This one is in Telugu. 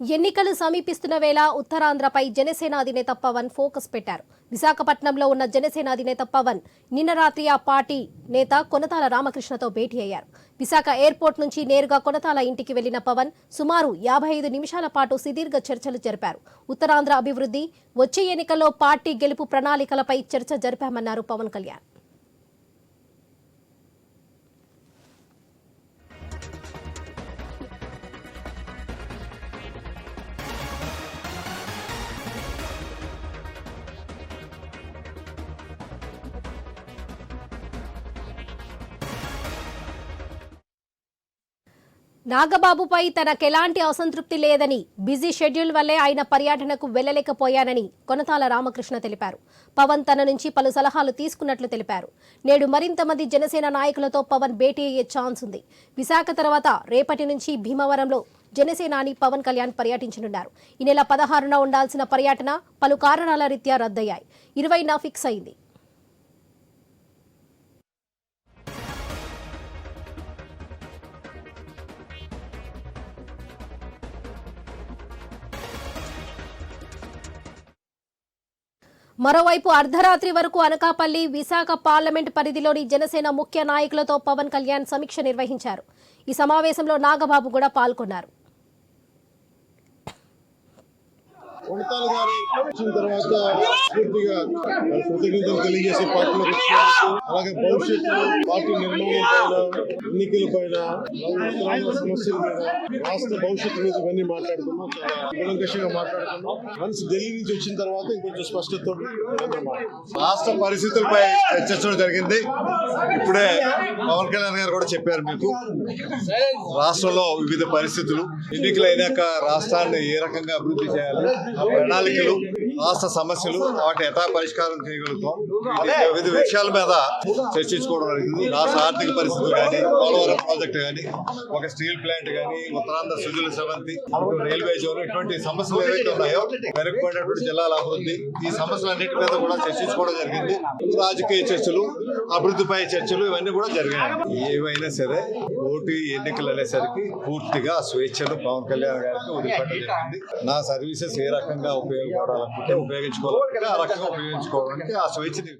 ఎన్నికలు సమీపిస్తున్న వేళ ఉత్తరాంధ్రపై జనసేన అధినేత పవన్ ఫోకస్ పెట్టారు. విశాఖపట్నంలో ఉన్న జనసేన అధినేత పవన్ నిన్న రాత్రి ఆ పార్టీ నేత కొనతాల రామకృష్ణతో భేటీ అయ్యారు. విశాఖ ఎయిర్పోర్ట్ నుంచి నేరుగా కొనతాల ఇంటికి వెళ్ళిన పవన్ సుమారు యాభై ఐదు నిమిషాల పాటు సుదీర్ఘ చర్చలు జరిపారు. ఉత్తరాంధ్ర అభివృద్ధి వచ్చే ఎన్నికల్లో పార్టీ గెలుపు ప్రణాళికలపై చర్చ జరిపామన్నారు పవన్ కళ్యాణ్. నాగబాబుపై తనకెలాంటి అసంతృప్తి లేదని బిజీ షెడ్యూల్ వల్లే ఆయన పర్యటనకు వెళ్ళలేకపోయానని కొనతాల రామకృష్ణ తెలిపారు. పవన్ తన నుంచి పలు సలహాలు తీసుకున్నట్లు తెలిపారు. నేడు మరింత మంది జనసేన నాయకులతో పవన్ భేటీ అయ్యే ఛాన్స్ ఉంది. విశాఖ తర్వాత రేపటి నుంచి భీమవరంలో జనసేనాని పవన్ కళ్యాణ్ పర్యటించనున్నారు. ఈ నెల పదహారున ఉండాల్సిన పర్యటన పలు కారణాల రీత్యా రద్దయ్యాయి. ఇరవైన ఫిక్స్ అయింది. మరోవైపు అర్ధరాత్రి వరకు అనకాపల్లి విశాఖ పార్లమెంట్ పరిధిలోని జనసేన ముఖ్య నాయకులతో పవన్ కళ్యాణ్ సమీక్ష నిర్వహించారు. ఈ సమావేశంలో నాగబాబు కూడా పాల్గొన్నారు. కొడతాల గారు వచ్చిన తర్వాత పూర్తిగా కృతజ్ఞతలు తెలియజేసే పార్టీలోకి వచ్చినందుకు అలాగే భవిష్యత్తులో పార్టీ నిర్మాణం పైన ఎన్నికల పైన సమస్యల మీద రాష్ట్ర భవిష్యత్తు మీద ఇవన్నీ మాట్లాడుకున్నాం చాలా కూలంకషంగా మాట్లాడుకున్నాం మనసు ఢిల్లీ నుంచి వచ్చిన తర్వాత ఇంకొంచెం స్పష్టతతో రాష్ట్ర పరిస్థితులపై చర్చించడం జరిగింది. ఇప్పుడే పవన్ కళ్యాణ్ గారు కూడా చెప్పారు మీకు. రాష్ట్రంలో వివిధ పరిస్థితులు. ఎన్నికలు అయినాక రాష్ట్రాన్ని ఏ రకంగా అభివృద్ధి చేయాలి? ప్రణాళికలు రాష్ట్ర సమస్యలు వాటి ఎటా పరిష్కారం చేయగలుగుతాం వివిధ విషయాల మీద చర్చించుకోవడం జరిగింది. రాష్ట్ర ఆర్థిక పరిస్థితులు కానీ పోలవరం ప్రాజెక్టు కానీ ఒక స్టీల్ ప్లాంట్ కానీ ఉత్తరాంధ్ర సుజల సెవంతి రైల్వే జోన్ ఇటువంటి సమస్యలు ఏవైతే ఉన్నాయో వెనుకబడినటువంటి జిల్లాల అభివృద్ధి ఈ సమస్యలన్నిటి మీద కూడా చర్చించుకోవడం జరిగింది. రాజకీయ చర్చలు అభివృద్ధిపై చర్చలు ఇవన్నీ కూడా జరిగాయి. ఏవైనా సరే ఓటు ఎన్నికలు అనేసరికి పూర్తిగా స్వేచ్ఛను పవన్ కళ్యాణ్ గారికి వదిలిపెట్టడం జరిగింది. నా సర్వీసెస్ ఏ రకంగా ఉపయోగపడాలనుకుంటే ఉపయోగించుకోవాలనుకుంటే ఆ రకంగా ఉపయోగించుకోవడానికి ఆ స్వేచ్ఛని